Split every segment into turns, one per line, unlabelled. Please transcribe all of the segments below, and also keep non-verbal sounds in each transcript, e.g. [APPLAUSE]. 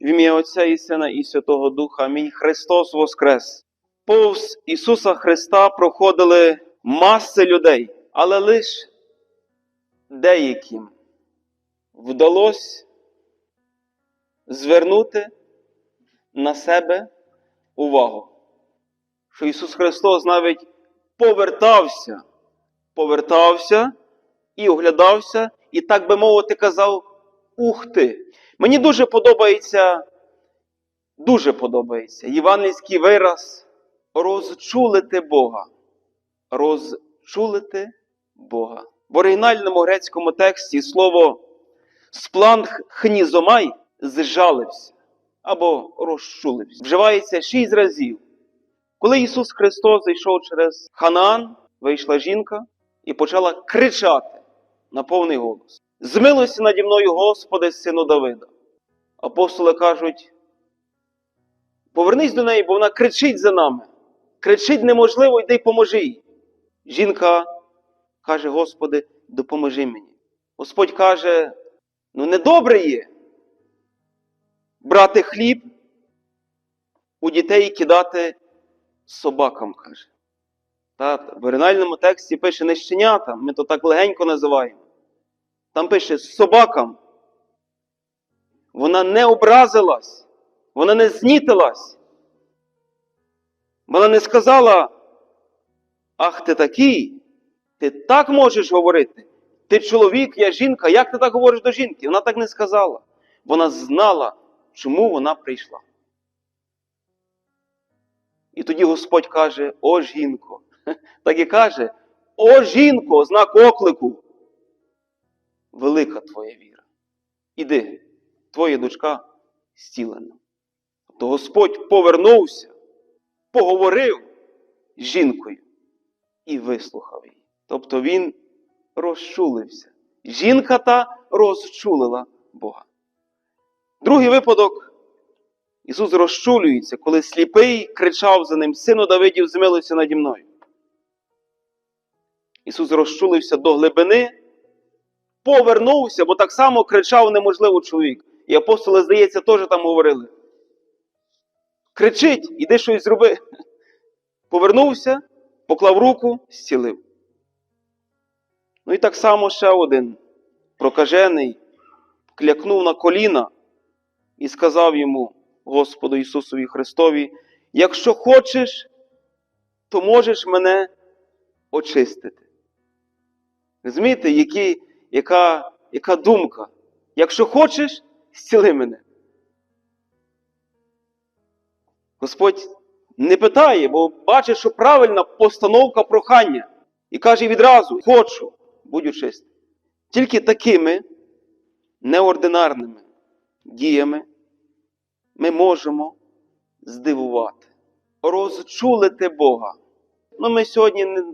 В ім'я Отця і Сина і Святого Духа. Амінь. Христос Воскрес. Повз Ісуса Христа проходили маси людей, але лише деяким вдалося звернути на себе увагу. Що Ісус Христос навіть повертався, повертався і оглядався, і так би мовити, казав: Ух ти! Мені дуже подобається, дуже подобається євангельський вираз розчулити Бога. Розчулити Бога. В оригінальному грецькому тексті слово спланг хнізомай зжалився або розчулився. Вживається шість разів. Коли Ісус Христос зайшов через Ханаан, вийшла жінка і почала кричати на повний голос. Змилуйся наді мною, Господи, сину Давида. Апостоли кажуть: повернись до неї, бо вона кричить за нами. Кричить неможливо, йди й поможи їй. Жінка каже: Господи, допоможи мені. Господь каже: ну недобре є брати хліб у дітей кидати собакам, каже. Та, в оригінальному тексті пише не щенятам, ми то так легенько називаємо. Там пише собакам. Вона не образилась, вона не знітилась. Вона не сказала, ах ти такий, ти так можеш говорити. Ти чоловік, я жінка, як ти так говориш до жінки? Вона так не сказала. Вона знала, чому вона прийшла. І тоді Господь каже: О жінко, [LAUGHS] так і каже, о жінко, знак оклику. Велика твоя віра. Іди, твоя дочка зцілена. То Господь повернувся, поговорив з жінкою і вислухав її. Тобто він розчулився. Жінка та розчулила Бога. Другий випадок. Ісус розчулюється, коли сліпий кричав за ним: Сину Давидів, змилуйся наді мною. Ісус розчулився до глибини, повернувся, бо так само кричав неможливо чоловік. І апостоли, здається, теж там говорили. Кричить, іди щось зроби. Повернувся, поклав руку, зцілив. Ну і так само ще один прокажений клякнув на коліна і сказав йому, Господу Ісусові Христові, якщо хочеш, то можеш мене очистити. Розумієте, які, яка, яка думка? Якщо хочеш, зціли мене. Господь не питає, бо бачить, що правильна постановка прохання. І каже відразу: хочу, будь очистий. Тільки такими неординарними діями ми можемо здивувати, розчулити Бога. Ну, ми сьогодні не,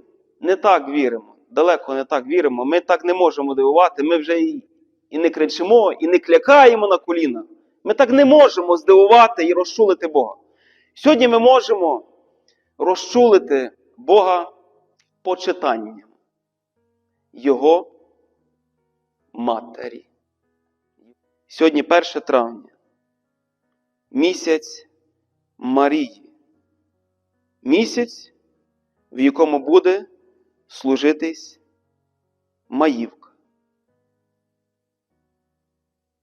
не так віримо, далеко не так віримо. Ми так не можемо дивувати. Ми вже і, і не кричимо, і не клякаємо на коліна. Ми так не можемо здивувати і розчулити Бога. Сьогодні ми можемо розчулити Бога почитанням Його матері. Сьогодні 1 травня місяць Марії. Місяць, в якому буде служитись Маївка.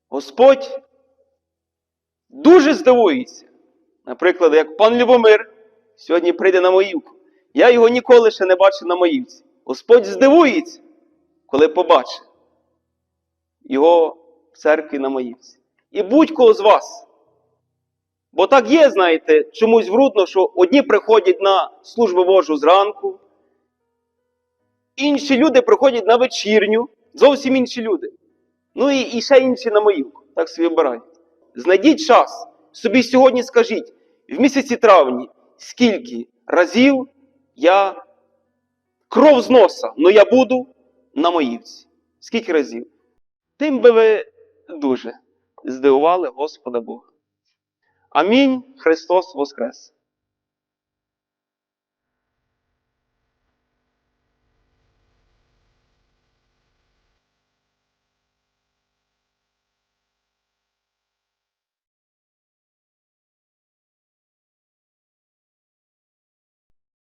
Господь дуже здивується. Наприклад, як пан Любомир сьогодні прийде на Маївку. Я його ніколи ще не бачив на Маївці. Господь здивується, коли побачить його в церкві на Маївці. І будь-кого з вас. Бо так є, знаєте, чомусь врудно, що одні приходять на службу Божу зранку, інші люди приходять на вечірню, зовсім інші люди. Ну і, і ще інші на моївку. Так собі обирають. Знайдіть час, собі сьогодні скажіть, в місяці травні, скільки разів я кров з носа, но я буду на моївці. Скільки разів? Тим би ви дуже здивували Господа Бога. Амінь. Христос Воскрес!